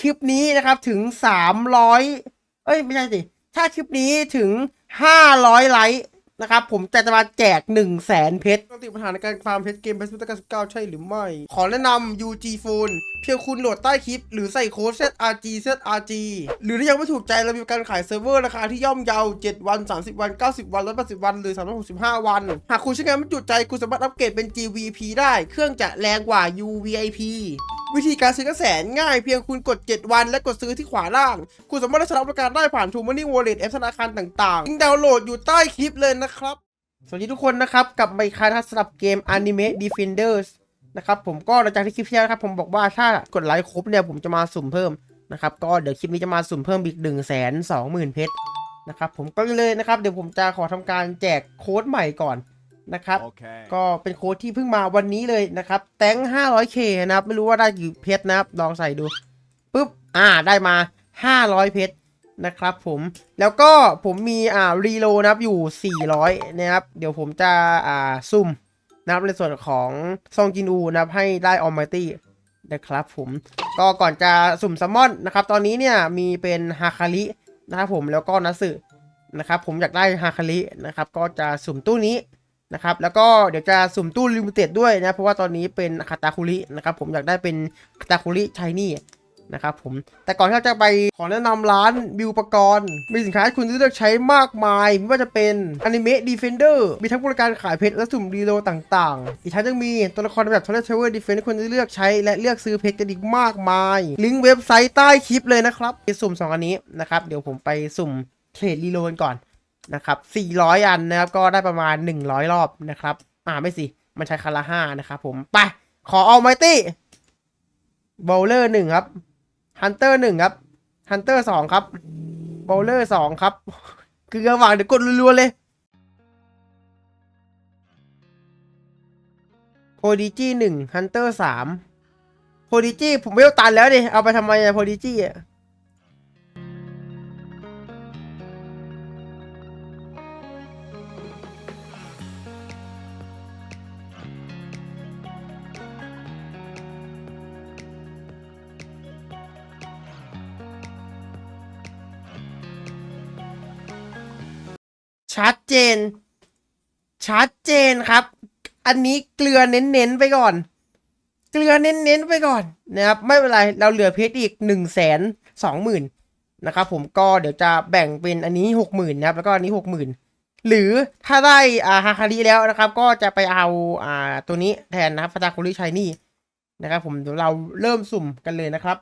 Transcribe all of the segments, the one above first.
คลิปนี้นะครับถึง 300 เอ้ย ไม่ใช่สิ ถ้าคลิปนี้ถึง 500 ไลค์ นะครับผมจะจะมาแจก1 0 0 0 0แสนเพชรต้องติดปัญหาในการฟาร์มเพชรเกมเพชรพุทธกาล19ใช่หรือไม่ ขอแนะนำ UG Phone เพียงคุณโหลดใต้คลิป หรือใส่โค้ด ZRG ZRG หรือถ้ายังไม่ถูกใจเรามีการขายเซิร์ฟเวอร์ราคาที่ย่อมเยา7วัน 30 วัน 90 วัน180วัน หรือ 365 วัน หากคุณใช้งานไม่จุใจคุณสามารถอัปเกรดเป็น GVP ได้ เครื่องจะแรงกว่า UVIP วิธีการซื้อก็แสนง่ายเพียงคุณกด 7 วันและกดซื้อที่ขวาล่าง คุณสามารถรับบริการได้ผ่าน True Money Wallet แอปธนาคารต่างๆดาวน์โหลดอยู่ใต้คลิปเลยนะครับ สวัสดีทุกคนนะครับกลับมาอีกครั้งนะครับสำหรับเกม Anime Defenders นะครับผมก็หลังจากที่คลิปที่แล้วนะครับผมบอกว่าถ้ากดไลค์ครบเนี่ยผมจะมาสุ่มเพิ่มนะครับก็เดี๋ยวคลิปนี้จะมาสุ่มเพิ่มอีก1นึ่งแสนสองหมื่นเพชรนะครับผมก็เลยนะครับเดี๋ยวผมจะขอทำการแจกโค้ดใหม่ก่อนนะครับ Okay. ก็เป็นโค้ดที่เพิ่งมาวันนี้เลยนะครับแตง 500k นะครับไม่รู้ว่าได้กี่เพชรนะครับลองใส่ดูปุ๊บอ่าได้มา 500 เพชร นะครับผมแล้วก็ผมมีอ่ารีโลนะครับอยู่ 400 นะครับ เดี๋ยวผมจะอ่าซุ่มนะครับในส่วนของซองจินอูนะครับให้ได้ออมไมตี้นะครับผมก็ก่อนจะสุ่มซัมมอนนะครับ ตอนนี้เนี่ยมีเป็นฮาคารินะครับผมแล้วก็นัสึนะครับผมอยากได้ฮาคารินะครับก็จะสุ่มตู้นี้นะครับแล้วก็เดี๋ยวจะสุ่มตู้ลิมิเต็ดด้วยนะเพราะว่าตอนนี้เป็นคาตาคุรินะครับผมอยากได้เป็นคาตาคุริชายนี่ นะครับผมแต่ก่อนที่เราจะไปขอแนะนำร้านบิวปกรณ์ มีสินค้าให้คุณเลือกใช้มากมาย ไม่ว่าจะเป็น Anime Defender มีทั้งบริการขายเพชรและสุ่มรีโลต่างๆ อีกทั้งยังมีตัวละครแบบ Toilet Tower Defense ให้คุณเลือกใช้และเลือกซื้อเพชรกันอีกมากมาย ลิงก์เว็บไซต์ใต้คลิปเลยนะครับไปสุ่มสองอันนี้นะครับเดี๋ยวผมไปสุ่มเทรดรีโลกันก่อนนะครับ400 อันนะครับก็ได้ประมาณ 100 รอบนะครับอ่าไม่สิมันใช้คันละห้านะครับผมไปขอเอาไมตี้บอลเลอร์หนึ่งครับ ฮันเตอร์หนึ่งครับฮันเตอร์สองครับโบลเลอร์สองครับ คือระหว่างเดี๋ยวกดรัวๆเลยโพดิจี้หนึ่งฮันเตอร์สามโพดิจี้ผมไม่ต้องตันแล้วดิ เอาไปทำไมอะโพดิจี้อะ ชัดเจน ชัดเจนครับ อันนี้เกลือเน้นๆไปก่อน เกลือเน้นๆไปก่อนนะครับ ไม่เป็นไร เราเหลือเพชรอีกหนึ่งแสนสองหมื่นนะครับผมก็เดี๋ยวจะแบ่งเป็นอันนี้หกหมื่นนะครับ แล้วก็อันนี้หกหมื่นหรือถ้าได้อาฮาคาริแล้วนะครับ ก็จะไปเอาอ่าตัวนี้แทนนะครับฟาตาคุริชัยนี่นะครับ ผมเดี๋ยวเราเริ่มสุ่มกันเลยนะครับ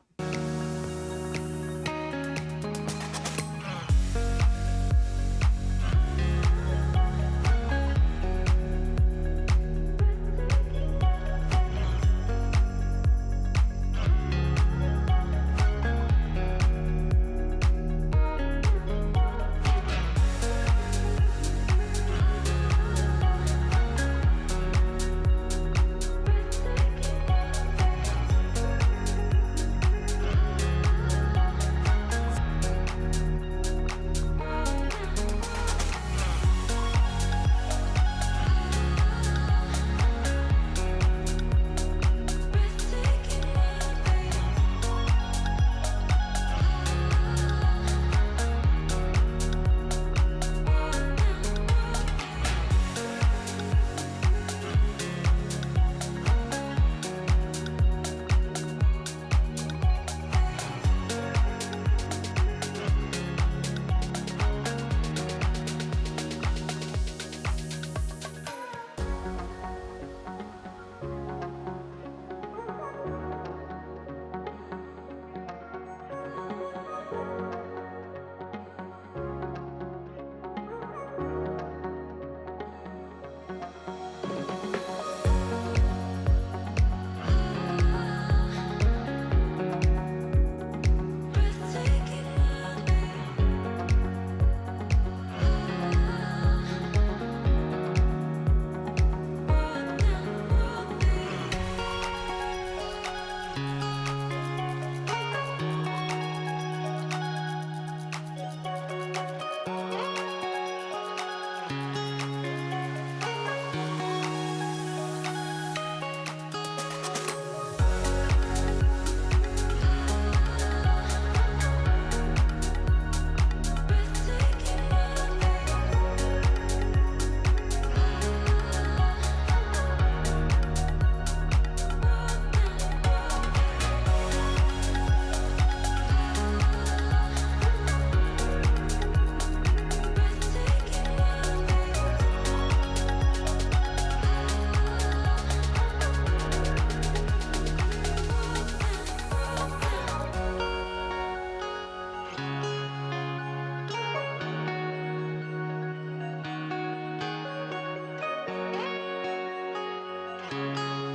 Música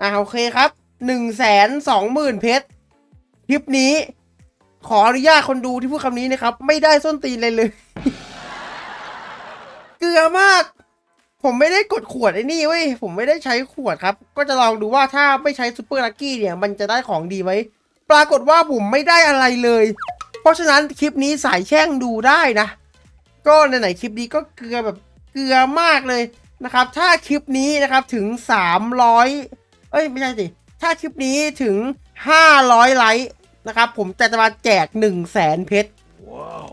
อ่าโอเคครับหนึ่งแสนสองหมื่นเพชรคลิปนี้ ขออนุญาตคนดูที่พูดคำนี้นะครับ ไม่ได้ส้นตีนเลยเลย เกลือมาก ผมไม่ได้กดขวดไอ้นี่เว้ยผมไม่ได้ใช้ขวดครับ ก็จะลองดูว่าถ้าไม่ใช้ซูเปอร์ลักกี้เนี่ย มันจะได้ของดีไหมปรากฏว่าผมไม่ได้อะไรเลย เพราะฉะนั้นคลิปนี้สายแช่งดูได้นะ ก็ไหนๆคลิปนี้ก็เกลือแบบเกลือมากเลยนะครับ ถ้าคลิปนี้นะครับถึง 300 เอ้ยไม่ใช่สิ ถ้าคลิปนี้ถึง 500 ไลค์นะครับผมจะจะมาแจก 1 0 0 0 0แสนเพชร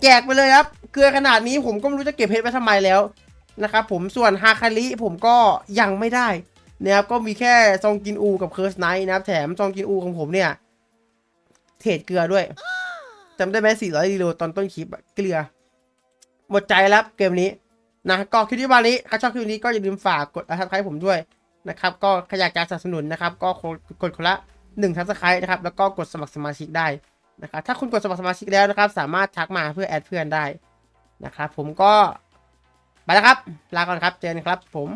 แจกไปเลยครับ เกลือขนาดนี้ผมก็ไม่รู้จะเก็บเพชรไปทำไมแล้วนะครับผมส่วนฮาคาริผมก็ยังไม่ได้นะครับก็มีแค่ซองกินอูกับเคิร์สไนท์นะครับแถมซองกินอูของผมเนี่ย เทรดเกลือด้วยจำได้ไหม400รีโลตอนต้นคลิปอะเกลือ หมดใจแล้วเกมนี้นะก็คลิปนี้วันนี้ถ้าชอบคลิปนี้ก็อย่าลืมฝากกดซับสไครต์ผมด้วย นะครับก็ใครอยากจะสนับสนุนนะครับ ก็กดคนละหนึ่งทับสไครต์นะครับแล้วก็กดสมัครสมาชิกได้นะครับถ้าคุณกดสมัครสมาชิกแล้วนะครับ สามารถทักมาเพื่อแอดเพื่อนได้นะครับผมก็ไปแล้วครับ ลาก่อนครับเจอกันครับผม